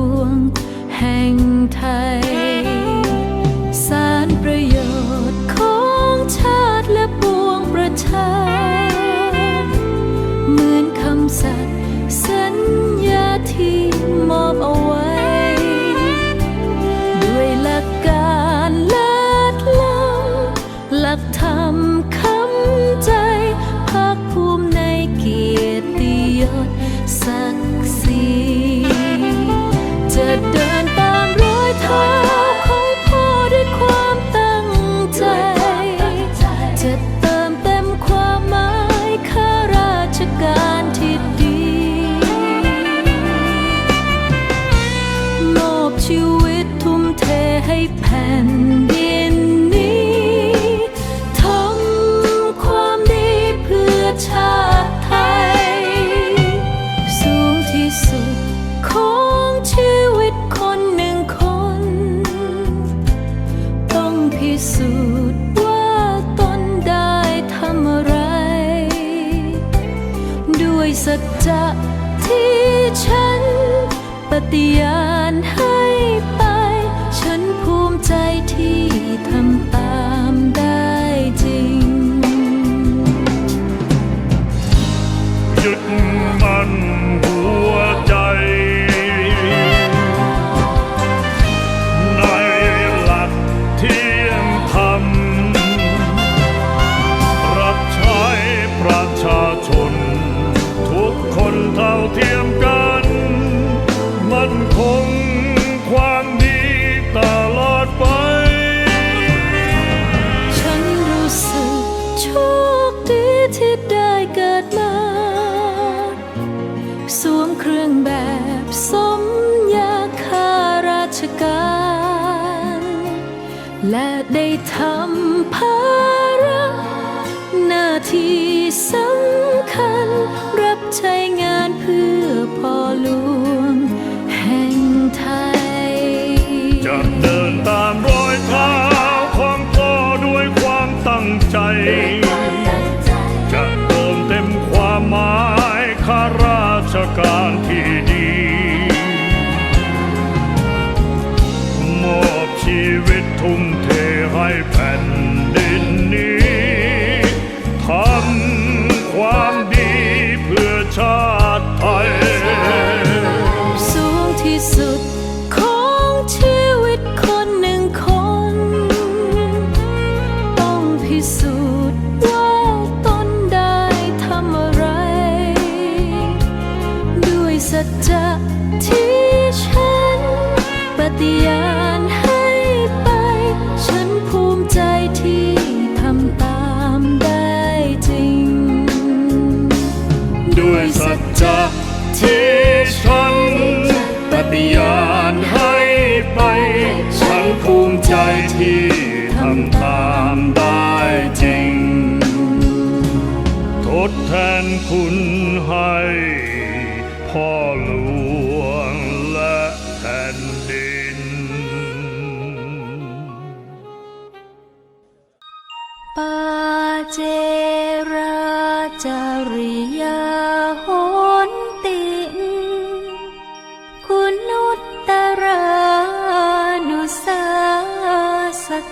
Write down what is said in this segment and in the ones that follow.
ง ยสัจจะที่ฉันปฏิญาณให้ไป ฉันภูมิใจที่ คดีที่ได้เกิดมา สวมเครื่องแบบสมยาข้าราชการ และได้ทำภาระหน้าที่สำคัญ รับใช้งานเพื่อพ่อหลวงแห่งไทย จะเดินตามรอยเท้าของพ่อด้วยความตั้งใจ ทำตามได้จริง ทดแทนคุณให้พ่อหลวงและแผ่นดิน ปาเจราจริย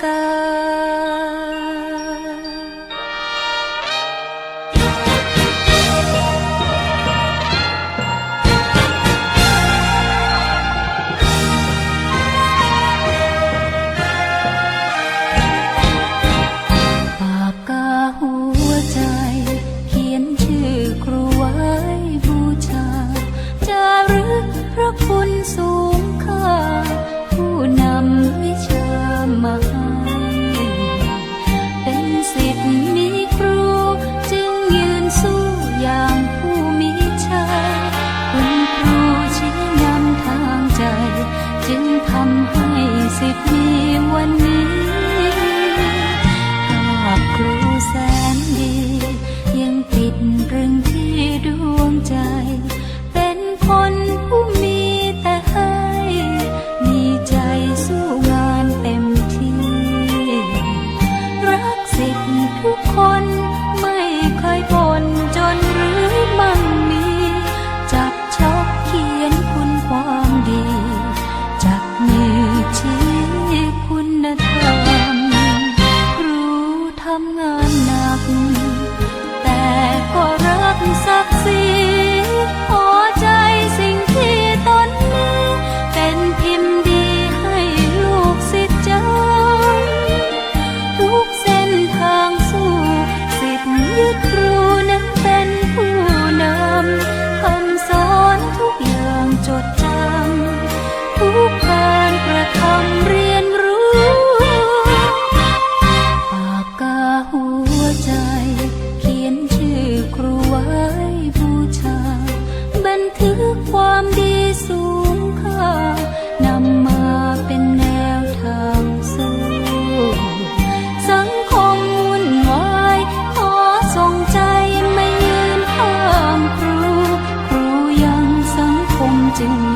个。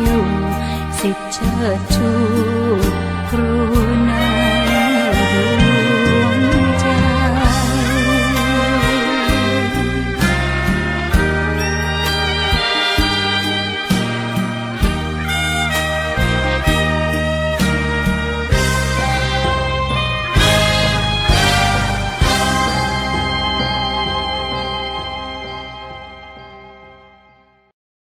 อยู่ สิทธิเชิดชูครู